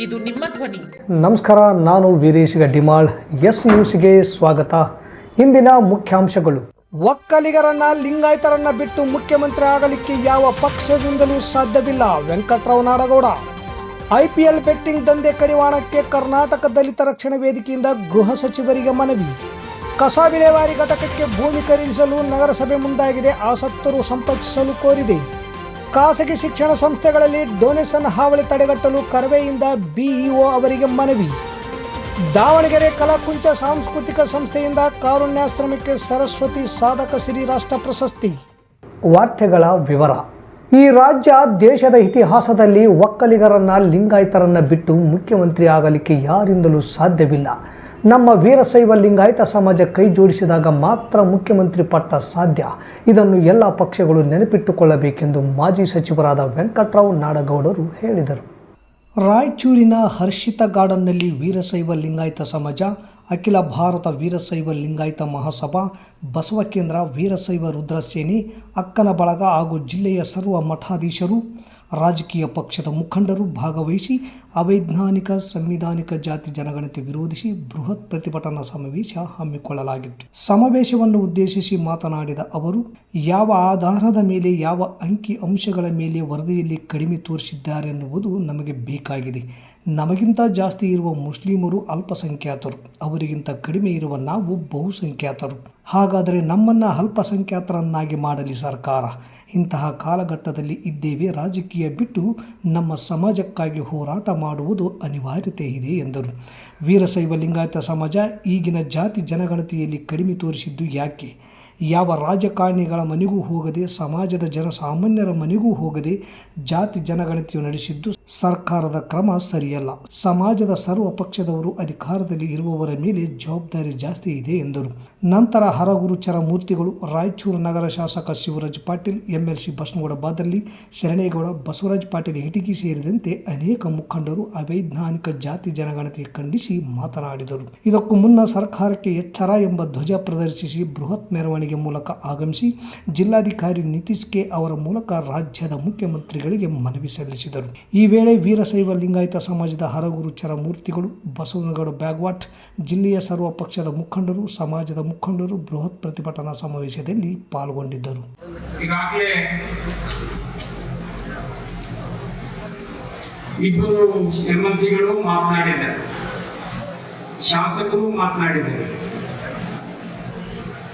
ಇದು ನಿಮ್ಮ ಧ್ವನಿ. ನಮಸ್ಕಾರ, ನಾನು ವೀರೇಶ್ ಗಡ್ಡಿಮಾಳ್. ಎಸ್ ನ್ಯೂಸ್ಗೆ ಸ್ವಾಗತ. ಇಂದಿನ ಮುಖ್ಯಾಂಶಗಳು. ಒಕ್ಕಲಿಗರನ್ನ, ಲಿಂಗಾಯತರನ್ನ ಬಿಟ್ಟು ಮುಖ್ಯಮಂತ್ರಿ ಆಗಲಿಕ್ಕೆ ಯಾವ ಪಕ್ಷದಿಂದಲೂ ಸಾಧ್ಯವಿಲ್ಲ ವೆಂಕಟರಾವ್ ನಾಡಗೌಡ ಐಪಿಎಲ್ ಬೆಟ್ಟಿಂಗ್ ದಂಧೆ ಕಡಿವಾಣಕ್ಕೆ ಕರ್ನಾಟಕ ದಲಿತ ರಕ್ಷಣಾ ವೇದಿಕೆಯಿಂದ ಗೃಹ ಸಚಿವರಿಗೆ ಮನವಿ. ಕಸ ವಿಲೇವಾರಿ ಘಟಕಕ್ಕೆ ಭೂಮಿ ಖರೀದಿಸಲು ನಗರಸಭೆ ಮುಂದಾಗಿದೆ. ಆಸಕ್ತರು ಸಂಪರ್ಕಿಸಲು ಕೋರಿದೆ. ಖಾಸಗಿ ಶಿಕ್ಷಣ ಸಂಸ್ಥೆಗಳಲ್ಲಿ ಡೊನೇಷನ್ ಹಾವಳಿ ತಡೆಗಟ್ಟಲು ಕರವೆಯಿಂದ ಬಿಇಒ ಅವರಿಗೆ ಮನವಿ. ದಾವಣಗೆರೆ ಕಲಾಕುಂಚ ಸಾಂಸ್ಕೃತಿಕ ಸಂಸ್ಥೆಯಿಂದ ಕಾರುಣ್ಯಾಶ್ರಮಕ್ಕೆ ಸರಸ್ವತಿ ಸಾಧಕ ಸಿರಿ ರಾಷ್ಟ್ರ ಪ್ರಶಸ್ತಿ. ವಾರ್ತೆಗಳ ವಿವರ. ಈ ರಾಜ್ಯ ದೇಶದ ಇತಿಹಾಸದಲ್ಲಿ ಒಕ್ಕಲಿಗರನ್ನ ಲಿಂಗಾಯತರನ್ನ ಬಿಟ್ಟು ಮುಖ್ಯಮಂತ್ರಿ ಆಗಲಿಕ್ಕೆ ಯಾರಿಂದಲೂ ಸಾಧ್ಯವಿಲ್ಲ. ನಮ್ಮ ವೀರಶೈವ ಲಿಂಗಾಯತ ಸಮಾಜ ಕೈ ಜೋಡಿಸಿದಾಗ ಮಾತ್ರ ಮುಖ್ಯಮಂತ್ರಿ ಪಟ್ಟ ಸಾಧ್ಯ. ಇದನ್ನು ಎಲ್ಲ ಪಕ್ಷಗಳು ನೆನಪಿಟ್ಟುಕೊಳ್ಳಬೇಕೆಂದು ಮಾಜಿ ಸಚಿವರಾದ ವೆಂಕಟರಾವ್ ನಾಡಗೌಡರು ಹೇಳಿದರು. ರಾಯಚೂರಿನ ಹರ್ಷಿತ ಗಾರ್ಡನ್ನಲ್ಲಿ ವೀರಶೈವ ಲಿಂಗಾಯತ ಸಮಾಜ, ಅಖಿಲ ಭಾರತ ವೀರಶೈವ ಲಿಂಗಾಯತ ಮಹಾಸಭಾ, ಬಸವ ಕೇಂದ್ರ ವೀರಶೈವ ರುದ್ರಸೇನಿ ಅಕ್ಕನ ಬಳಗ ಹಾಗೂ ಜಿಲ್ಲೆಯ ಸರ್ವ ಮಠಾಧೀಶರು ರಾಜಕೀಯ ಪಕ್ಷದ ಮುಖಂಡರು ಭಾಗವಹಿಸಿ ಅವೈಜ್ಞಾನಿಕ, ಸಂವಿಧಾನಿಕ ಜಾತಿ ಜನಗಣತಿ ವಿರೋಧಿಸಿ ಬೃಹತ್ ಪ್ರತಿಭಟನಾ ಸಮಾವೇಶ ಹಮ್ಮಿಕೊಳ್ಳಲಾಗಿತ್ತು. ಸಮಾವೇಶವನ್ನು ಉದ್ದೇಶಿಸಿ ಮಾತನಾಡಿದ ಅವರು, ಯಾವ ಆಧಾರದ ಮೇಲೆ, ಯಾವ ಅಂಕಿ ಅಂಶಗಳ ಮೇಲೆ ವರದಿಯಲ್ಲಿ ಕಡಿಮೆ ತೋರಿಸಿದ್ದಾರೆ ಎನ್ನುವುದು ನಮಗೆ ಬೇಕಾಗಿದೆ. ನಮಗಿಂತ ಜಾಸ್ತಿ ಇರುವ ಮುಸ್ಲಿಮರು ಅಲ್ಪಸಂಖ್ಯಾತರು. ಅವರಿಗಿಂತ ಕಡಿಮೆ ಇರುವ ನಾವು ಬಹುಸಂಖ್ಯಾತರು. ಹಾಗಾದರೆ ನಮ್ಮನ್ನು ಅಲ್ಪಸಂಖ್ಯಾತರನ್ನಾಗಿ ಮಾಡಲಿ ಸರ್ಕಾರ. ಇಂತಹ ಕಾಲಘಟ್ಟದಲ್ಲಿ ಇದ್ದೇವೆ, ರಾಜಕೀಯ ಬಿಟ್ಟು ನಮ್ಮ ಸಮಾಜಕ್ಕಾಗಿ ಹೋರಾಟ ಮಾಡುವುದು ಅನಿವಾರ್ಯತೆ ಇದೆ ಎಂದರು. ವೀರಶೈವ ಲಿಂಗಾಯತ ಸಮಾಜ ಈಗಿನ ಜಾತಿ ಜನಗಣತಿಯಲ್ಲಿ ಕಡಿಮೆ ತೋರಿಸಿದ್ದು ಯಾಕೆ? ಯಾವ ರಾಜಕಾರಣಿಗಳ ಮನೆಗೂ ಹೋಗದೆ, ಸಮಾಜದ ಜನಸಾಮಾನ್ಯರ ಮನೆಗೂ ಹೋಗದೆ ಜಾತಿ ಜನಗಣತಿಯು ನಡೆಸಿದ್ದು ಸರ್ಕಾರದ ಕ್ರಮ ಸರಿಯಲ್ಲ. ಸಮಾಜದ ಸರ್ವ ಪಕ್ಷದವರು ಅಧಿಕಾರದಲ್ಲಿ ಇರುವವರ ಮೇಲೆ ಜವಾಬ್ದಾರಿ ಜಾಸ್ತಿ ಇದೆ ಎಂದರು. ನಂತರ ಹರಗುರುಚರ ಮೂರ್ತಿಗಳು ರಾಯಚೂರು ನಗರ ಶಾಸಕ ಶಿವರಾಜ್ ಪಾಟೀಲ್, ಎಂಎಲ್ಸಿ ಬಸನಗೌಡ ಬಾದಲ್ಲಿ, ಶರಣೇಗೌಡ ಬಸವರಾಜ್ ಪಾಟೀಲ್ ಇಟಗಿ ಸೇರಿದಂತೆ ಅನೇಕ ಮುಖಂಡರು ಅವೈಜ್ಞಾನಿಕ ಜಾತಿ ಜನಗಣತಿ ಖಂಡಿಸಿ ಮಾತನಾಡಿದರು. ಇದಕ್ಕೂ ಮುನ್ನ ಸರ್ಕಾರಕ್ಕೆ ಎಚ್ಚರ ಎಂಬ ಧ್ವಜ ಪ್ರದರ್ಶಿಸಿ ಬೃಹತ್ ಮೆರವಣಿಗೆ ಮೂಲಕ ಆಗಮಿಸಿ ಜಿಲ್ಲಾಧಿಕಾರಿ ನಿತೀಶ್ ಕೆ ಅವರ ಮೂಲಕ ರಾಜ್ಯದ ಮುಖ್ಯಮಂತ್ರಿಗಳಿಗೆ ಮನವಿ ಸಲ್ಲಿಸಿದರು. ಈ ವೇಳೆ ವೀರಶೈವ ಲಿಂಗಾಯತ ಸಮಾಜದ ಹರಗುರುಚರ ಮೂರ್ತಿಗಳು ಬಸವನಗೌಡ ಬ್ಯಾಗ್ವಾಟ್, ಜಿಲ್ಲೆಯ ಸರ್ವ ಪಕ್ಷದ ಮುಖಂಡರು, ಸಮಾಜದ ಮುಖಂಡರು ಬೃಹತ್ ಪ್ರತಿಭಟನಾ ಸಮಾವೇಶದಲ್ಲಿ ಪಾಲ್ಗೊಂಡಿದ್ದರು. ಈಗಾಗಲೇ ಇಬ್ಬರು ಎಂಎಲ್ಸಿಗಳು ಎಲ್ ಮಾತನಾಡಿದ್ದಾರೆ. ಶಾಸಕರು ಮಾತನಾಡಿದ್ದಾರೆ.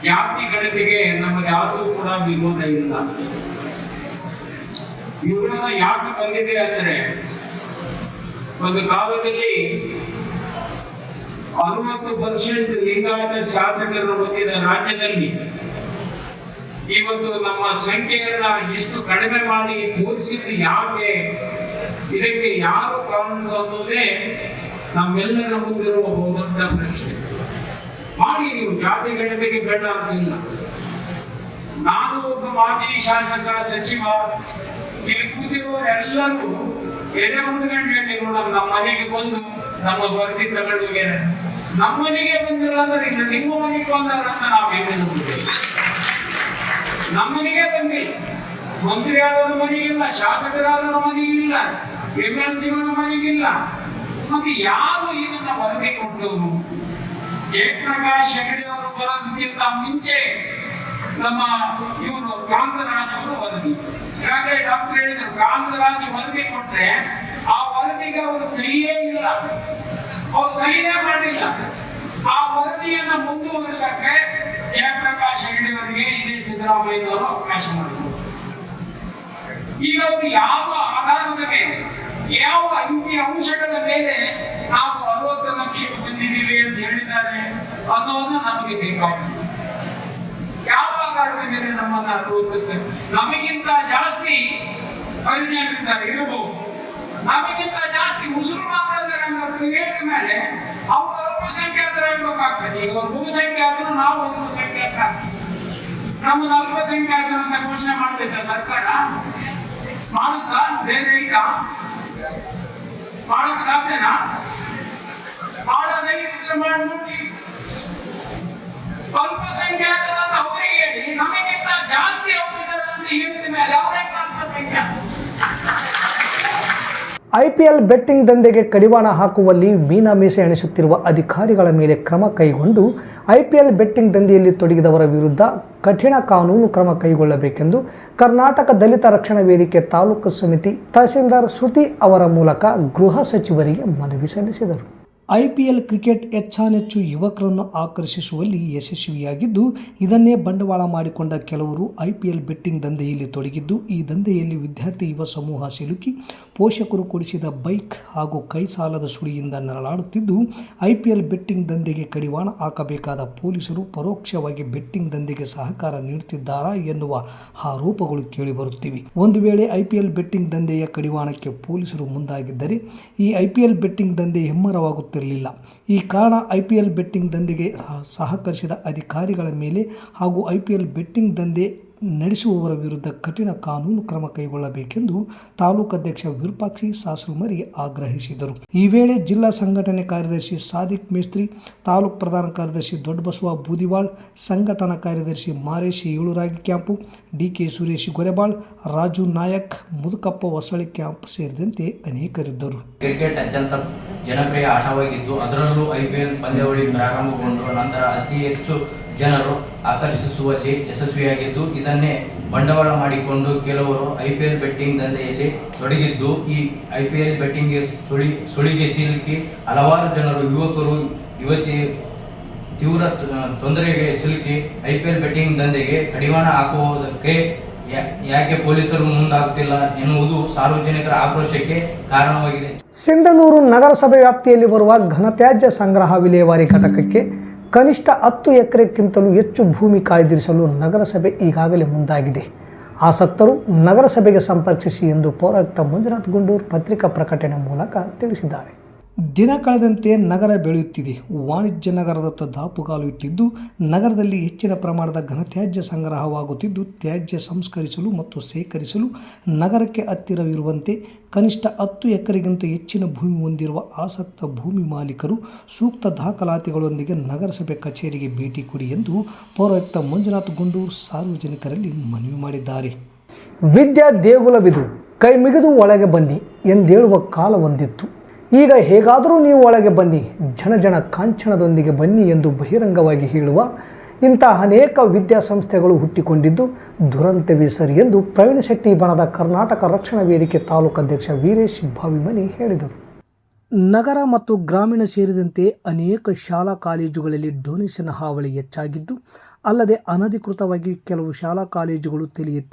ಜಾತಿ ಗಣತಿಗೆ ನಮಗೆ ಯಾವುದು ಕೂಡ ವಿರೋಧ ಇಲ್ಲ. ವಿರೋಧ ಯಾಕೆ ಬಂದಿದೆ ಅಂದ್ರೆ ಒಂದು ಕಾಲದಲ್ಲಿ ಅರವತ್ತು ಪರ್ಸೆಂಟ್ ಲಿಂಗಾಯತ ಶಾಸಕರನ್ನು ಹೊಂದಿದ ರಾಜ್ಯದಲ್ಲಿ. ಇವತ್ತು ನಮ್ಮ ಸಂಖ್ಯೆಯನ್ನ ಇಷ್ಟು ಕಡಿಮೆ ಮಾಡಿ ತೋರಿಸಿದ್ದು ಯಾಕೆ? ಇದಕ್ಕೆ ಯಾರು ಕಾರಣ ಅನ್ನೋದೇ ನಮ್ಮೆಲ್ಲರ ಮುಂದಿರುವ ಹೋದಂತ ಪ್ರಶ್ನೆ. ಮಾಡಿ ನೀವು ಜಾತಿ ಗಣತಿಗೆ ಬೇಡ ಅಂತಿಲ್ಲ ನಾನು ಒಬ್ಬ ಮಾಜಿ ಶಾಸಕ ಸಚಿವ ಇಲ್ಲಿ ಕೂತಿರುವ ಎಲ್ಲರೂ ಎದೆ ಮುಂದ್ಗಂಡು ನೀವು ನಮ್ಮ ಮನೆಗೆ ಬಂದು ನಮ್ಮ ವರದಿ ತಗೊಂಡು ಹೋಗ್ಯಾರ. ನಮ್ಮ ಮನೆಗೆ ಬಂದಿಲ್ಲ ಅಂದ್ರೆ ಇದು ನಿಮ್ಮ ಮನೆಗೆ ಬಂದಾರ ಅಂತ ನಾವು ಹೇಗೆ ನಮ್ಮ ಮನೆಗೆ ಬಂದಿಲ್ಲ. ಮಂತ್ರಿ ಆದವರ ಮನೆಗಿಲ್ಲ ಶಾಸಕರಾದವರ ಮನೆಗಿಲ್ಲ ಎಂ ಎಲ್ ಸಿಗಳ ಮನೆಗಿಲ್ಲ ಮತ್ತೆ ಯಾರು ಇದನ್ನ ವರದಿ ಕೊಟ್ಟವರು? ಜಯಪ್ರಕಾಶ್ ಹೆಗಡೆ ಅವರು ಬರೋದಕ್ಕಿಂತ ಮುಂಚೆ ನಮ್ಮ ಇವರು ಕಾಂತರಾಜ್ ಅವರು ವರದಿ ಈಗಾಗಲೇ ಡಾಕ್ಟರ್ ಹೇಳಿದ್ರು, ಕಾಂತರಾಜ್ ವರದಿ ಕೊಟ್ರೆ ಆ ವರದಿಗೆ ಅವರು ಸಹಿಯೇ ಇಲ್ಲ. ಅವ್ರು ಸಹಿನೇ ಮಾಡಿಲ್ಲ ಆ ವರದಿಯನ್ನ ಮುಂದುವರಿಸಕ್ಕೆ ಜಯಪ್ರಕಾಶ್ ಹೆಗಡೆ ಅವರಿಗೆ ಇದೇ ಸಿದ್ದರಾಮಯ್ಯನವರು ಅವಕಾಶ ಮಾಡಿದ್ರು. ಈಗ ಅವರು ಯಾವ ಆಧಾರದ ಮೇಲೆ, ಯಾವ ಅಂಕಿ ಅಂಶಗಳ ಮೇಲೆ ನಾವು ಅರವತ್ತು ಲಕ್ಷಕ್ಕೆ ಬಂದಿದ್ದೀವಿ ಅಂತ ಹೇಳಿದ್ದಾರೆ ಅನ್ನೋದು ನಮಗೆ ಮೇಲೆ ನಮ್ಮನ್ನ ಅರವತ್ತಕ್ಕೆ ನಮಗಿಂತ ಜಾಸ್ತಿ ಪರಿಚಯರಿದ್ದಾರೆ ಇರಬಹುದು. ನಮಗಿಂತ ಜಾಸ್ತಿ ಮುಸಲ್ಮಾನರಿದ್ದಾರೆ ಅನ್ನೋದು ಹೇಳಿದ ಮೇಲೆ ಅವರು ಅಲ್ಪಸಂಖ್ಯಾತರಾಗಬೇಕಾಗ್ತದೆ ಈಗ ಅವರು ಭೂಸಂಖ್ಯಾತರು ನಾವು ಅಲ್ಪಸಂಖ್ಯಾತ ನಮ್ಮನ್ನು ಅಲ್ಪಸಂಖ್ಯಾತರು ಅಂತ ಘೋಷಣೆ ಮಾಡ್ತಿದ್ದ ಸರ್ಕಾರ ಮಾಡುತ್ತಾ? ಬೇರೆ ಈಗ ಮಾಡಕ್ ಸಾಧ್ಯನಾ? ಮಾಡೋದೇ ಇದ್ರೆ ಮಾಡಿ ನೋಡಿ ಅಲ್ಪಸಂಖ್ಯಾತರಂತ ಅವರಿಗೆ ಹೇಳಿ ನಮಗಿಂತ ಜಾಸ್ತಿ ಐಪಿಎಲ್ ಬೆಟ್ಟಿಂಗ್ ದಂಧೆಗೆ ಕಡಿವಾಣ ಹಾಕುವಲ್ಲಿ ಮೀನಾ ಮೀಸೆ ಎಣಿಸುತ್ತಿರುವ ಅಧಿಕಾರಿಗಳ ಮೇಲೆ ಕ್ರಮ ಕೈಗೊಂಡು ಐಪಿಎಲ್ ಬೆಟ್ಟಿಂಗ್ ದಂಧೆಯಲ್ಲಿ ತೊಡಗಿದವರ ವಿರುದ್ಧ ಕಠಿಣ ಕಾನೂನು ಕ್ರಮ ಕೈಗೊಳ್ಳಬೇಕೆಂದು ಕರ್ನಾಟಕ ದಲಿತ ರಕ್ಷಣಾ ವೇದಿಕೆ ತಾಲೂಕು ಸಮಿತಿ ತಹಸೀಲ್ದಾರ್ ಶ್ರುತಿ ಅವರ ಮೂಲಕ ಗೃಹ ಸಚಿವರಿಗೆ ಮನವಿ ಸಲ್ಲಿಸಿದರು. ಐಪಿಎಲ್ ಕ್ರಿಕೆಟ್ ಹೆಚ್ಚಾನೆಚ್ಚು ಯುವಕರನ್ನು ಆಕರ್ಷಿಸುವಲ್ಲಿ ಯಶಸ್ವಿಯಾಗಿದ್ದು, ಇದನ್ನೇ ಬಂಡವಾಳ ಮಾಡಿಕೊಂಡ ಕೆಲವರು ಐಪಿಎಲ್ ಬೆಟ್ಟಿಂಗ್ ದಂಧೆಯಲ್ಲಿ ತೊಡಗಿದ್ದು, ಈ ದಂಧೆಯಲ್ಲಿ ವಿದ್ಯಾರ್ಥಿ ಯುವ ಸಮೂಹ ಸಿಲುಕಿ ಪೋಷಕರು ಕೊಡಿಸಿದ ಬೈಕ್ ಹಾಗೂ ಕೈ ಸಾಲದ ಸುಳಿಯಿಂದ ನರಳಾಡುತ್ತಿದ್ದು ಐಪಿಎಲ್ ಬೆಟ್ಟಿಂಗ್ ದಂಧೆಗೆ ಕಡಿವಾಣ ಹಾಕಬೇಕಾದ ಪೊಲೀಸರು ಪರೋಕ್ಷವಾಗಿ ಬೆಟ್ಟಿಂಗ್ ದಂಧೆಗೆ ಸಹಕಾರ ನೀಡುತ್ತಿದ್ದಾರಾ ಎನ್ನುವ ಆರೋಪಗಳು ಕೇಳಿಬರುತ್ತಿವೆ. ಒಂದು ವೇಳೆ ಐಪಿಎಲ್ ಬೆಟ್ಟಿಂಗ್ ದಂಧೆಯ ಕಡಿವಾಣಕ್ಕೆ ಪೊಲೀಸರು ಮುಂದಾಗಿದ್ದರೆ, ಈ ಐಪಿಎಲ್ ಬೆಟ್ಟಿಂಗ್ ದಂಧೆ ಹೆಮ್ಮರವಾಗುತ್ತಿರಲಿಲ್ಲ ಈ ಕಾರಣ ಐಪಿಎಲ್ ಬೆಟ್ಟಿಂಗ್ ದಂಧೆಗೆ ಸಹಕರಿಸಿದ ಅಧಿಕಾರಿಗಳ ಮೇಲೆ ಹಾಗೂ ಐಪಿಎಲ್ ಬೆಟ್ಟಿಂಗ್ ದಂಧೆ ನಡೆಸುವವರ ವಿರುದ್ಧ ಕಠಿಣ ಕಾನೂನು ಕ್ರಮ ಕೈಗೊಳ್ಳಬೇಕೆಂದು ತಾಲೂಕು ಅಧ್ಯಕ್ಷ ವಿರೂಪಾಕ್ಷಿ ಸಾಸುಮರಿ ಆಗ್ರಹಿಸಿದರು. ಈ ವೇಳೆ ಜಿಲ್ಲಾ ಸಂಘಟನೆ ಕಾರ್ಯದರ್ಶಿ ಸಾದಿಕ್ ಮೇಸ್ತ್ರಿ, ತಾಲೂಕು ಪ್ರಧಾನ ಕಾರ್ಯದರ್ಶಿ ದೊಡ್ಡಬಸವ ಬೂದಿವಾಳ್, ಸಂಘಟನಾ ಕಾರ್ಯದರ್ಶಿ Mareshi ಏಳುರಾಗಿ camp, DK Suresh Gorebal, Raju Nayak, Mudukappa Hosalli camp ಸೇರಿದಂತೆ ಅನೇಕರಿದ್ದರು. ಕ್ರಿಕೆಟ್ ಅತ್ಯಂತ ಜನಪ್ರಿಯ ಆಟವಾಗಿದ್ದು, ಅದರಲ್ಲೂ ಐಪಿಎಲ್ ಪಂದ್ಯಾವಳಿ ಪ್ರಾರಂಭಗೊಂಡು ನಂತರ ಅತಿ ಹೆಚ್ಚು ಜನರು ಆಕರ್ಷಿಸುವಲ್ಲಿ ಯಶಸ್ವಿಯಾಗಿದ್ದು, ಇದನ್ನೇ ಬಂಡವಾಳ ಮಾಡಿಕೊಂಡು ಕೆಲವರು ಐ ಪಿ ಎಲ್ ಬೆಟ್ಟಿಂಗ್ ದಂಧೆಯಲ್ಲಿ ತೊಡಗಿದ್ದು, ಈ ಐ ಐಪಿಎಲ್ ಬೆಟ್ಟಿಂಗ್ಗೆ ಸುಳಿ ಸುಳಿಗೆ ಸಿಲುಕಿ ಹಲವಾರು ಜನರು, ಯುವಕರು ಯುವತಿ ತೀವ್ರ ತೊಂದರೆಗೆ ಸಿಲುಕಿ ಐಪಿಎಲ್ ಬೆಟ್ಟಿಂಗ್ ದಂಧೆಗೆ ಕಡಿವಾಣ ಹಾಕುವುದಕ್ಕೆ ಯಾಕೆ ಪೊಲೀಸರು ಮುಂದಾಗುತ್ತಿಲ್ಲ ಎನ್ನುವುದು ಸಾರ್ವಜನಿಕರ ಆಕ್ರೋಶಕ್ಕೆ ಕಾರಣವಾಗಿದೆ. ಸಿಂಧನೂರು ನಗರಸಭೆ ವ್ಯಾಪ್ತಿಯಲ್ಲಿ ಬರುವ ಘನತ್ಯಾಜ್ಯ ಸಂಗ್ರಹ ವಿಲೇವಾರಿ ಘಟಕಕ್ಕೆ ಕನಿಷ್ಠ ಹತ್ತು ಎಕರೆಕ್ಕಿಂತಲೂ ಹೆಚ್ಚು ಭೂಮಿ ಕಾಯ್ದಿರಿಸಲು ನಗರಸಭೆ ಈಗಾಗಲೇ ಮುಂದಾಗಿದೆ. ಆಸಕ್ತರು ನಗರಸಭೆಗೆ ಸಂಪರ್ಕಿಸಿ ಎಂದು ಪೌರಾಯುಕ್ತ ಮಂಜುನಾಥ್ ಗುಂಡೂರ್ ಪತ್ರಿಕಾ ಪ್ರಕಟಣೆ ಮೂಲಕ ತಿಳಿಸಿದ್ದಾರೆ. ದಿನ ಕಳೆದಂತೆ ನಗರ ಬೆಳೆಯುತ್ತಿದೆ. ವಾಣಿಜ್ಯ ನಗರದತ್ತ ದಾಪುಗಾಲು ಇಟ್ಟಿದ್ದು, ನಗರದಲ್ಲಿ ಹೆಚ್ಚಿನ ಪ್ರಮಾಣದ ಘನತ್ಯಾಜ್ಯ ಸಂಗ್ರಹವಾಗುತ್ತಿದ್ದು, ತ್ಯಾಜ್ಯ ಸಂಸ್ಕರಿಸಲು ಮತ್ತು ಶೇಖರಿಸಲು ನಗರಕ್ಕೆ ಹತ್ತಿರವಿರುವಂತೆ ಕನಿಷ್ಠ ಹತ್ತು ಎಕರೆಗಿಂತ ಹೆಚ್ಚಿನ ಭೂಮಿ ಹೊಂದಿರುವ ಆಸಕ್ತ ಭೂಮಿ ಮಾಲೀಕರು ಸೂಕ್ತ ದಾಖಲಾತಿಗಳೊಂದಿಗೆ ನಗರಸಭೆ ಕಚೇರಿಗೆ ಭೇಟಿ ಕೊಡಿ ಎಂದು ಪೌರಾಯುಕ್ತ ಮಂಜುನಾಥ್ ಗುಂಡೂರ್ ಸಾರ್ವಜನಿಕರಲ್ಲಿ ಮನವಿ ಮಾಡಿದ್ದಾರೆ. ವಿದ್ಯಾ ದೇಗುಲವಿದು, ಕೈ ಮಿಗಿದು ಒಳಗೆ ಬನ್ನಿ ಎಂದೇಳುವ ಕಾಲ ಒಂದಿತ್ತು. ಈಗ ಹೇಗಾದರೂ ನೀವು ಒಳಗೆ ಬನ್ನಿ ಜನ ಜನ ಕಾಂಚನದೊಂದಿಗೆ ಬನ್ನಿ ಎಂದು ಬಹಿರಂಗವಾಗಿ ಹೇಳುವ ಇಂತಹ ಅನೇಕ ವಿದ್ಯಾಸಂಸ್ಥೆಗಳು ಹುಟ್ಟಿಕೊಂಡಿದ್ದು, ದುರಂತವೇ ಸರಿ ಎಂದು ಪ್ರವೀಣ್ ಶೆಟ್ಟಿ ಬಣದ ಕರ್ನಾಟಕ ರಕ್ಷಣಾ ವೇದಿಕೆ ತಾಲೂಕು ಅಧ್ಯಕ್ಷ ವೀರೇಶ್ ಭಾವಿಮನಿ ಹೇಳಿದರು. ನಗರ ಮತ್ತು ಗ್ರಾಮೀಣ ಸೇರಿದಂತೆ ಅನೇಕ ಶಾಲಾ ಕಾಲೇಜುಗಳಲ್ಲಿ ಡೊನೇಷನ್ ಹಾವಳಿ ಹೆಚ್ಚಾಗಿದ್ದು ಅಲ್ಲದೆ ಅನಧಿಕೃತವಾಗಿ ಕೆಲವು ಶಾಲಾ ಕಾಲೇಜುಗಳು ತಲೆ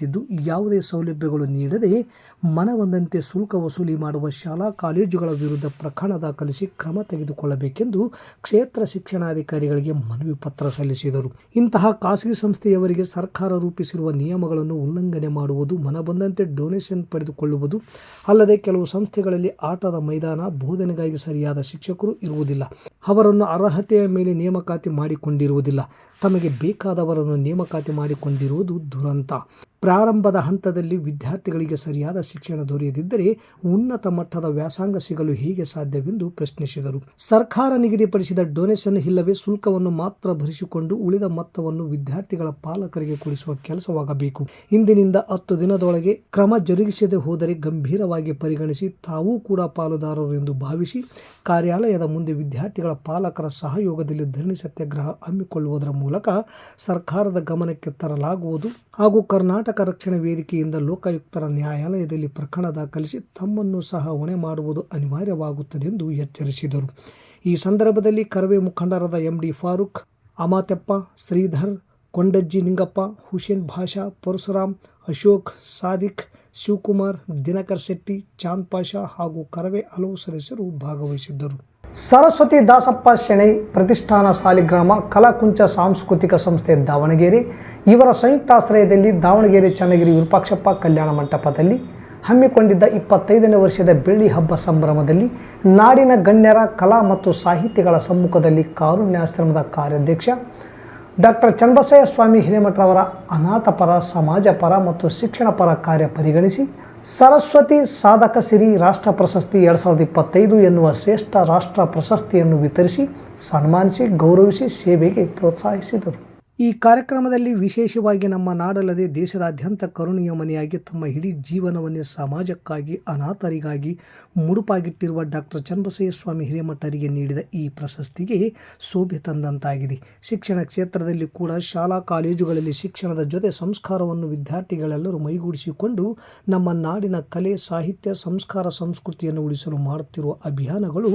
ಯಾವುದೇ ಸೌಲಭ್ಯಗಳು ನೀಡದೆ ಮನವಂದಂತೆ ಶುಲ್ಕ ವಸೂಲಿ ಮಾಡುವ ಶಾಲಾ ಕಾಲೇಜುಗಳ ವಿರುದ್ಧ ಪ್ರಕರಣ ದಾಖಲಿಸಿ ಕ್ರಮ ತೆಗೆದುಕೊಳ್ಳಬೇಕೆಂದು ಕ್ಷೇತ್ರ ಶಿಕ್ಷಣಾಧಿಕಾರಿಗಳಿಗೆ ಮನವಿ ಪತ್ರ ಸಲ್ಲಿಸಿದರು. ಇಂತಹ ಖಾಸಗಿ ಸಂಸ್ಥೆಯವರಿಗೆ ಸರ್ಕಾರ ರೂಪಿಸಿರುವ ನಿಯಮಗಳನ್ನು ಉಲ್ಲಂಘನೆ ಮಾಡುವುದು, ಮನಬಂದಂತೆ ಡೊನೇಷನ್ ಪಡೆದುಕೊಳ್ಳುವುದು ಅಲ್ಲದೆ ಕೆಲವು ಸಂಸ್ಥೆಗಳಲ್ಲಿ ಆಟದ ಮೈದಾನ, ಬೋಧನೆಗಾಗಿ ಸರಿಯಾದ ಶಿಕ್ಷಕರು ಇರುವುದಿಲ್ಲ. ಅವರನ್ನು ಅರ್ಹತೆಯ ಮೇಲೆ ನೇಮಕಾತಿ ಮಾಡಿಕೊಂಡಿರುವುದಿಲ್ಲ. ತಮಗೆ ಬೇಕಾದವರನ್ನು ನೇಮಕಾತಿ ಮಾಡಿಕೊಂಡಿರುವುದು ದುರಂತ. ಪ್ರಾರಂಭದ ಹಂತದಲ್ಲಿ ವಿದ್ಯಾರ್ಥಿಗಳಿಗೆ ಸರಿಯಾದ ಶಿಕ್ಷಣ ದೊರೆಯದಿದ್ದರೆ ಉನ್ನತ ಮಟ್ಟದ ವ್ಯಾಸಂಗ ಸಿಗಲು ಹೇಗೆ ಸಾಧ್ಯವೆಂದು ಪ್ರಶ್ನಿಸಿದರು. ಸರ್ಕಾರ ನಿಗದಿಪಡಿಸಿದ ಡೊನೇಷನ್ ಇಲ್ಲವೇ ಶುಲ್ಕವನ್ನು ಮಾತ್ರ ಭರಿಸಿಕೊಂಡು ಉಳಿದ ಮೊತ್ತವನ್ನು ವಿದ್ಯಾರ್ಥಿಗಳ ಪಾಲಕರಿಗೆ ಕೊಡಿಸುವ ಕೆಲಸವಾಗಬೇಕು. ಇಂದಿನಿಂದ ಹತ್ತು ದಿನದೊಳಗೆ ಕ್ರಮ ಜರುಗಿಸದೆ ಹೋದರೆ ಗಂಭೀರವಾಗಿ ಪರಿಗಣಿಸಿ ತಾವೂ ಕೂಡ ಪಾಲುದಾರರು ಎಂದು ಭಾವಿಸಿ ಕಾರ್ಯಾಲಯದ ಮುಂದೆ ವಿದ್ಯಾರ್ಥಿಗಳ ಪಾಲಕರ ಸಹಯೋಗದಲ್ಲಿ ಧರಣಿ ಸತ್ಯಾಗ್ರಹ ಹಮ್ಮಿಕೊಳ್ಳುವುದರ ಮೂಲಕ ಸರ್ಕಾರದ ಗಮನಕ್ಕೆ ತರಲಾಗುವುದು. ಹಾಗೂ ಕರ್ನಾಟಕ ರಕ್ಷಣಾ ವೇದಿಕೆಯಿಂದ ಲೋಕಾಯುಕ್ತರ ನ್ಯಾಯಾಲಯದಲ್ಲಿ ಪ್ರಕರಣ ದಾಖಲಿಸಿ ತಮ್ಮನ್ನು ಸಹ ಹೊಣೆ ಮಾಡುವುದು ಅನಿವಾರ್ಯವಾಗುತ್ತದೆ ಎಂದು ಎಚ್ಚರಿಸಿದರು. ಈ ಸಂದರ್ಭದಲ್ಲಿ ಕರವೇ ಮುಖಂಡರಾದ ಎಂ ಡಿ ಫಾರೂಕ್ ಅಮಾತೆಪ್ಪ ಶ್ರೀಧರ್, ಕೊಂಡಜ್ಜಿ ನಿಂಗಪ್ಪ, ಹುಸೇನ್ ಭಾಷಾ, ಪರಶುರಾಮ್, ಅಶೋಕ್, ಸಾದಿಕ್, ಶಿವಕುಮಾರ್, ದಿನಕರ್ ಶೆಟ್ಟಿ, ಚಾಂದ್ ಪಾಷಾ ಹಾಗೂ ಕರವೇ ಹಲವು ಸದಸ್ಯರು ಭಾಗವಹಿಸಿದ್ದರು. ಸರಸ್ವತಿ ದಾಸಪ್ಪ ಶೆಣೈ ಪ್ರತಿಷ್ಠಾನ ಸಾಲಿಗ್ರಾಮ ಕಲಾಕುಂಚ ಸಾಂಸ್ಕೃತಿಕ ಸಂಸ್ಥೆ ದಾವಣಗೆರೆ. ಇವರ ಸಂಯುಕ್ತಾಶ್ರಯದಲ್ಲಿ ದಾವಣಗೆರೆ ಚನ್ನಗಿರಿ ವಿರೂಪಾಕ್ಷಪ್ಪ ಕಲ್ಯಾಣ ಮಂಟಪದಲ್ಲಿ ಹಮ್ಮಿಕೊಂಡಿದ್ದ ಇಪ್ಪತ್ತೈದನೇ ವರ್ಷದ ಬೆಳ್ಳಿ ಹಬ್ಬ ಸಂಭ್ರಮದಲ್ಲಿ ನಾಡಿನ ಗಣ್ಯರ ಕಲಾ ಮತ್ತು ಸಾಹಿತಿಗಳ ಸಮ್ಮುಖದಲ್ಲಿ ಕಾರುಣ್ಯಾಶ್ರಮದ ಕಾರ್ಯಾಧ್ಯಕ್ಷ ಡಾಕ್ಟರ್ ಚನ್ನಬಸಯ್ಯ ಸ್ವಾಮಿ ಹಿರೇಮಠರವರ ಅನಾಥಪರ ಸಮಾಜ ಪರ ಮತ್ತು ಶಿಕ್ಷಣ ಪರ ಕಾರ್ಯ ಪರಿಗಣಿಸಿ ಸರಸ್ವತಿ ಸಾಧಕ ಸಿರಿ ರಾಷ್ಟ್ರ ಪ್ರಶಸ್ತಿ ಎರಡು ಸಾವಿರದ ಇಪ್ಪತ್ತೈದು ಎನ್ನುವ ಶ್ರೇಷ್ಠ ರಾಷ್ಟ್ರ ಪ್ರಶಸ್ತಿಯನ್ನು ವಿತರಿಸಿ ಸನ್ಮಾನಿಸಿ ಗೌರವಿಸಿ ಸೇವೆಗೆ ಪ್ರೋತ್ಸಾಹಿಸಿದರು. ಈ ಕಾರ್ಯಕ್ರಮದಲ್ಲಿ ವಿಶೇಷವಾಗಿ ನಮ್ಮ ನಾಡಲ್ಲದೆ ದೇಶದಾದ್ಯಂತ ಕರುಣೆಯ ಮನೆಯಾಗಿ ತಮ್ಮ ಇಡೀ ಜೀವನವನ್ನೇ ಸಮಾಜಕ್ಕಾಗಿ, ಅನಾಥರಿಗಾಗಿ ಮುಡುಪಾಗಿಟ್ಟಿರುವ ಡಾಕ್ಟರ್ ಚನ್ನಬಸಯ್ಯ ಸ್ವಾಮಿ ಹಿರೇಮಠರಿಗೆ ನೀಡಿದ ಈ ಪ್ರಶಸ್ತಿಗೆ ಶೋಭೆ ತಂದಂತಾಗಿದೆ. ಶಿಕ್ಷಣ ಕ್ಷೇತ್ರದಲ್ಲಿ ಕೂಡ ಶಾಲಾ ಕಾಲೇಜುಗಳಲ್ಲಿ ಶಿಕ್ಷಣದ ಜೊತೆ ಸಂಸ್ಕಾರವನ್ನು ವಿದ್ಯಾರ್ಥಿಗಳೆಲ್ಲರೂ ಮೈಗೂಡಿಸಿಕೊಂಡು ನಮ್ಮ ನಾಡಿನ ಕಲೆ, ಸಾಹಿತ್ಯ, ಸಂಸ್ಕಾರ, ಸಂಸ್ಕೃತಿಯನ್ನು ಉಳಿಸಲು ಮಾಡುತ್ತಿರುವ ಅಭಿಯಾನಗಳು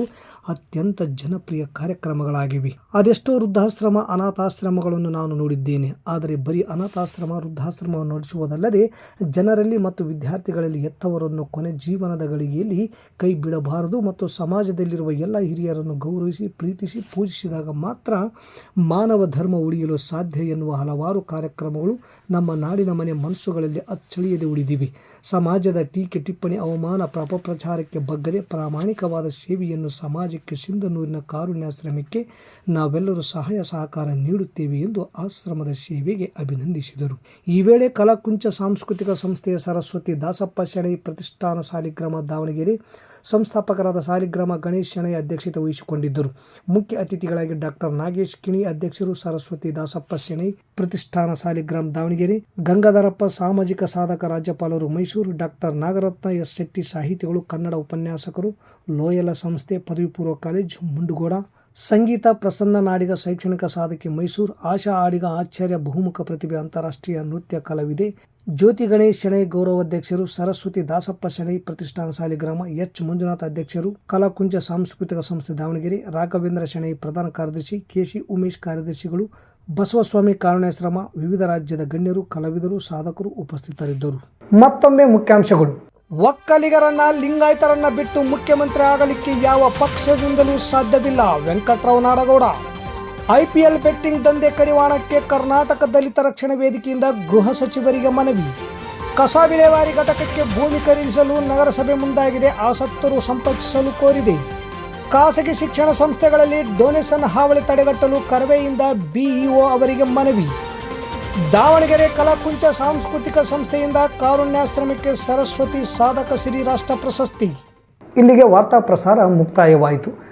ಅತ್ಯಂತ ಜನಪ್ರಿಯ ಕಾರ್ಯಕ್ರಮಗಳಾಗಿವೆ. ಅದೆಷ್ಟೋ ವೃದ್ಧಾಶ್ರಮ, ಅನಾಥಾಶ್ರಮಗಳನ್ನು ನಾನು ನೋಡಿದ್ದೇನೆ. ಆದರೆ ಬರೀ ಅನಾಥಾಶ್ರಮ, ವೃದ್ಧಾಶ್ರಮವನ್ನು ನಡೆಸುವುದಲ್ಲದೆ ಜನರಲ್ಲಿ ಮತ್ತು ವಿದ್ಯಾರ್ಥಿಗಳಲ್ಲಿ ಎತ್ತವರನ್ನು ಕೊನೆ ಜೀವನದ ಗಳಿಗೆಯಲ್ಲಿ ಕೈ ಬಿಡಬಾರದು ಮತ್ತು ಸಮಾಜದಲ್ಲಿರುವ ಎಲ್ಲ ಹಿರಿಯರನ್ನು ಗೌರವಿಸಿ, ಪ್ರೀತಿಸಿ, ಪೂಜಿಸಿದಾಗ ಮಾತ್ರ ಮಾನವ ಧರ್ಮ ಉಳಿಯಲು ಸಾಧ್ಯ ಎನ್ನುವ ಹಲವಾರು ಕಾರ್ಯಕ್ರಮಗಳು ನಮ್ಮ ನಾಡಿನ ಮನೆ ಮನಸ್ಸುಗಳಲ್ಲಿ ಅಚ್ಚಳಿಯದೆ ಉಳಿದಿವೆ. ಸಮಾಜದ ಟೀಕೆ ಟಿಪ್ಪಣಿ ಅವಮಾನ ಅಪಪ್ರಚಾರಕ್ಕೆ ಬಗ್ಗದೆ ಪ್ರಾಮಾಣಿಕವಾದ ಸೇವೆಯನ್ನು ಸಮಾಜಕ್ಕೆ ಸಿಂಧನೂರಿನ ಕಾರುಣ್ಯಾಶ್ರಮಕ್ಕೆ ನಾವೆಲ್ಲರೂ ಸಹಾಯ ಸಹಕಾರ ನೀಡುತ್ತೇವೆ ಎಂದು ಆಶ್ರಮದ ಸೇವೆಗೆ ಅಭಿನಂದಿಸಿದರು. ಈ ವೇಳೆ ಕಲಾಕುಂಚ ಸಾಂಸ್ಕೃತಿಕ ಸಂಸ್ಥೆಯ ಸರಸ್ವತಿ ದಾಸಪ್ಪ ಶೆಣೈ ಪ್ರತಿಷ್ಠಾನ ಸಾಲಿಗ್ರಾಮ ದಾವಣಗೆರೆ ಸಂಸ್ಥಾಪಕರಾದ ಸಾಲಿಗ್ರಾಮ ಗಣೇಶ್ ಶೆಣೈ ಅಧ್ಯಕ್ಷತೆ ವಹಿಸಿಕೊಂಡಿದ್ದರು. ಮುಖ್ಯ ಅತಿಥಿಗಳಾಗಿ ಡಾಕ್ಟರ್ ನಾಗೇಶ್ ಕಿಣಿ, ಅಧ್ಯಕ್ಷರು ಸರಸ್ವತಿ ದಾಸಪ್ಪ ಶೆಣೈ, ಪ್ರತಿಷ್ಠಾನ ಸಾಲಿಗ್ರಾಮ್ ದಾವಣಗೆರೆ, ಗಂಗಾಧರಪ್ಪ ಸಾಮಾಜಿಕ ಸಾಧಕ ರಾಜ್ಯಪಾಲರು ಮೈಸೂರು, ಡಾಕ್ಟರ್ ನಾಗರತ್ನ ಎಸ್ ಶೆಟ್ಟಿ ಸಾಹಿತಿಗಳು, ಕನ್ನಡ ಉಪನ್ಯಾಸಕರು, ಲೋಯಲ ಸಂಸ್ಥೆ ಪದವಿ ಪೂರ್ವ ಕಾಲೇಜ್, ಮುಂಡುಗೋಡ, ಸಂಗೀತ ಪ್ರಸನ್ನ ನಾಡಿಗ ಶೈಕ್ಷಣಿಕ ಸಾಧಕಿ ಮೈಸೂರು, ಆಶಾ ಆಡಿಗ ಆಚಾರ್ಯ ಬಹುಮುಖ ಪ್ರತಿಭೆ ಅಂತಾರಾಷ್ಟ್ರೀಯ ನೃತ್ಯ ಕಲಾವಿದೆ ಜ್ಯೋತಿ ಗಣೇಶ್ ಶೆಣೈ ಗೌರವಾಧ್ಯಕ್ಷರು ಸರಸ್ವತಿ ದಾಸಪ್ಪ ಶೆಣೈ ಪ್ರತಿಷ್ಠಾನ ಸಾಲಿಗ್ರಾಮ ಎಚ್ ಮಂಜುನಾಥ ಅಧ್ಯಕ್ಷರು ಕಲಾಕುಂಜ ಸಾಂಸ್ಕೃತಿಕ ಸಂಸ್ಥೆ ದಾವಣಗೆರೆ, ರಾಘವೇಂದ್ರ ಶೆಣೈ ಪ್ರಧಾನ ಕಾರ್ಯದರ್ಶಿ ಕೆಸಿ ಉಮೇಶ್ ಕಾರ್ಯದರ್ಶಿಗಳು, ಬಸವಸ್ವಾಮಿ ಕಾರುಣ್ಯಾಶ್ರಮ, ವಿವಿಧ ರಾಜ್ಯದ ಗಣ್ಯರು, ಕಲಾವಿದರು, ಸಾಧಕರು ಉಪಸ್ಥಿತರಿದ್ದರು. ಮತ್ತೊಮ್ಮೆ ಮುಖ್ಯಾಂಶಗಳು. ಒಕ್ಕಲಿಗರನ್ನ, ಲಿಂಗಾಯತರನ್ನ ಬಿಟ್ಟು ಮುಖ್ಯಮಂತ್ರಿ ಆಗಲಿಕ್ಕೆ ಯಾವ ಪಕ್ಷದಿಂದಲೂ ಸಾಧ್ಯವಿಲ್ಲ. ವೆಂಕಟರಾವ್ ನಾಡಗೌಡ. ಐಪಿಎಲ್ ಬೆಟ್ಟಿಂಗ್ ದಂಧೆ ಕಡಿವಾಣಕ್ಕೆ ಕರ್ನಾಟಕ ದಲಿತ ರಕ್ಷಣಾ ವೇದಿಕೆಯಿಂದ ಗೃಹ ಸಚಿವರಿಗೆ ಮನವಿ. ಕಸ ವಿಲೇವಾರಿ ಘಟಕಕ್ಕೆ ಭೂಮಿ ಖರೀದಿಸಲು ನಗರಸಭೆ ಮುಂದಾಗಿದೆ. ಆಸಕ್ತರು ಸಂಪರ್ಕಿಸಲು ಕೋರಿದೆ. ಖಾಸಗಿ ಶಿಕ್ಷಣ ಸಂಸ್ಥೆಗಳಲ್ಲಿ ಡೊನೇಷನ್ ಹಾವಳಿ ತಡೆಗಟ್ಟಲು ಕರವೆಯಿಂದ ಬಿಇಒ ಅವರಿಗೆ ಮನವಿ. ದಾವಣಗೆರೆ ಕಲಾಕುಂಚ ಸಾಂಸ್ಕೃತಿಕ ಸಂಸ್ಥೆಯಿಂದ ಕಾರುಣ್ಯಾಶ್ರಮಕ್ಕೆ ಸರಸ್ವತಿ ಸಾಧಕ ಸಿರಿ ರಾಷ್ಟ್ರ ಪ್ರಶಸ್ತಿ. ಇಲ್ಲಿಗೆ ವಾರ್ತಾ ಪ್ರಸಾರ ಮುಕ್ತಾಯವಾಯಿತು.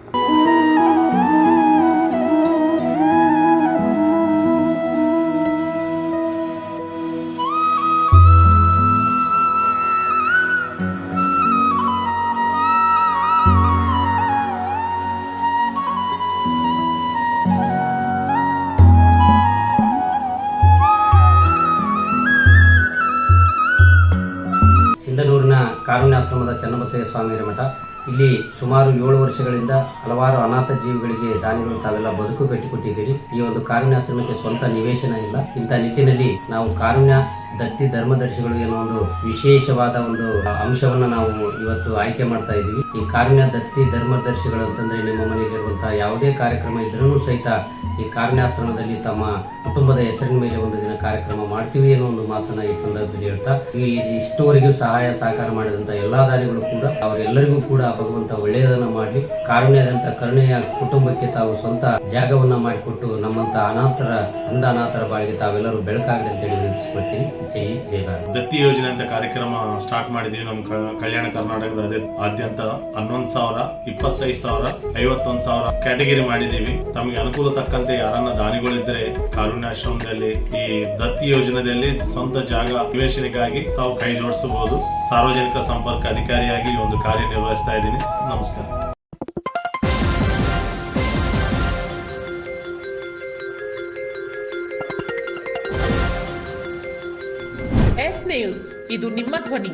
ಕಾರುಣ್ಯಾಶ್ರಮದ ಚನ್ನಬಸಯ್ಯ ಸ್ವಾಮಿಯರ ಮಠ. ಇಲ್ಲಿ ಸುಮಾರು ಏಳು ವರ್ಷಗಳಿಂದ ಹಲವಾರು ಅನಾಥ ಜೀವಿಗಳಿಗೆ ದಾನಿಗಳು ತಾವೆಲ್ಲ ಬದುಕು ಕಟ್ಟಿಕೊಟ್ಟಿದ್ದೀರಿ. ಈ ಒಂದು ಕಾರುಣ್ಯಾಶ್ರಮಕ್ಕೆ ಸ್ವಂತ ನಿವೇಶನ ಇಲ್ಲ. ಇಂಥ ನಿಟ್ಟಿನಲ್ಲಿ ನಾವು ಕಾರುಣ್ಯ ದತ್ತಿ ಧರ್ಮದರ್ಶಿಗಳು ಏನೋ ಒಂದು ವಿಶೇಷವಾದ ಒಂದು ಅಂಶವನ್ನ ನಾವು ಇವತ್ತು ಆಯ್ಕೆ ಮಾಡ್ತಾ ಇದ್ದೀವಿ. ಈ ಕಾರ್ಣ್ಯ ದತ್ತಿ ಧರ್ಮದರ್ಶಿಗಳು ಅಂತಂದ್ರೆ ನಿಮ್ಮ ಮನೆಯಲ್ಲಿರುವಂತಹ ಯಾವುದೇ ಕಾರ್ಯಕ್ರಮ ಇದ್ರೂ ಸಹಿತ ಈ ಕಾರುಣ್ಯಾಶ್ರಮದಲ್ಲಿ ತಮ್ಮ ಕುಟುಂಬದ ಹೆಸರಿನ ಮೇಲೆ ಒಂದು ದಿನ ಕಾರ್ಯಕ್ರಮ ಮಾಡ್ತೀವಿ ಅನ್ನೋ ಒಂದು ಮಾತನ್ನ ಈ ಸಂದರ್ಭದಲ್ಲಿ ಹೇಳ್ತಾ, ಈ ಇಷ್ಟುವರೆಗೂ ಸಹಾಯ ಸಹಕಾರ ಮಾಡಿದಂತ ಎಲ್ಲಾ ದಾನಿಗಳು ಕೂಡ ಅವರೆಲ್ಲರಿಗೂ ಕೂಡ ಭಗವಂತ ಒಳ್ಳೆಯದನ್ನ ಮಾಡಿ ಕಾರುಣ್ಯದಂತ ಕರುಣೆಯ ಕುಟುಂಬಕ್ಕೆ ತಾವು ಸ್ವಂತ ಜಾಗವನ್ನ ಮಾಡಿಕೊಟ್ಟು ನಮ್ಮಂತ ಅನಾಥರ ಅಂಧ ಅನಾಥರ ಬಾಳಿಗೆ ತಾವೆಲ್ಲರೂ ಬೆಳಕಾಗಲಿ ಅಂತೇಳಿ ವಿನಂತಿಸ್ಕೊಳ್ತೀನಿ. ದತ್ತಿ ಯೋಜನೆ ಅಂತ ಕಾರ್ಯಕ್ರಮ ಸ್ಟಾರ್ಟ್ ಮಾಡಿದೀವಿ ನಮ್ಮ ಕಲ್ಯಾಣ ಕರ್ನಾಟಕದ ಅದೇ ಆದ್ಯಂತ ಹನ್ನೊಂದು ಸಾವಿರ, ಇಪ್ಪತ್ತೈದು ಸಾವಿರ, ಐವತ್ತೊಂದು ಸಾವಿರ ಕ್ಯಾಟಗರಿ ಮಾಡಿದೀವಿ. ತಮಗೆ ಅನುಕೂಲ ತಕ್ಕಂತೆ ಯಾರನ್ನ ದಾನಿಗಳಿದ್ರೆ ಕಾರುಣ್ಯಾಶ್ರಮದಲ್ಲಿ, ಈ ದತ್ತಿ ಯೋಜನೆಯಲ್ಲಿ ಸ್ವಂತ ಜಾಗ ನಿವೇಶನಕ್ಕಾಗಿ ತಾವು ಕೈ ಜೋಡಿಸಬಹುದು. ಸಾರ್ವಜನಿಕ ಸಂಪರ್ಕ ಅಧಿಕಾರಿಯಾಗಿ ಒಂದು ಕಾರ್ಯನಿರ್ವಹಿಸ್ತಾ ಇದ್ದೀನಿ. ನಮಸ್ಕಾರ. ನ್ಯೂಸ್ ಇದು ನಿಮ್ಮ ಧ್ವನಿ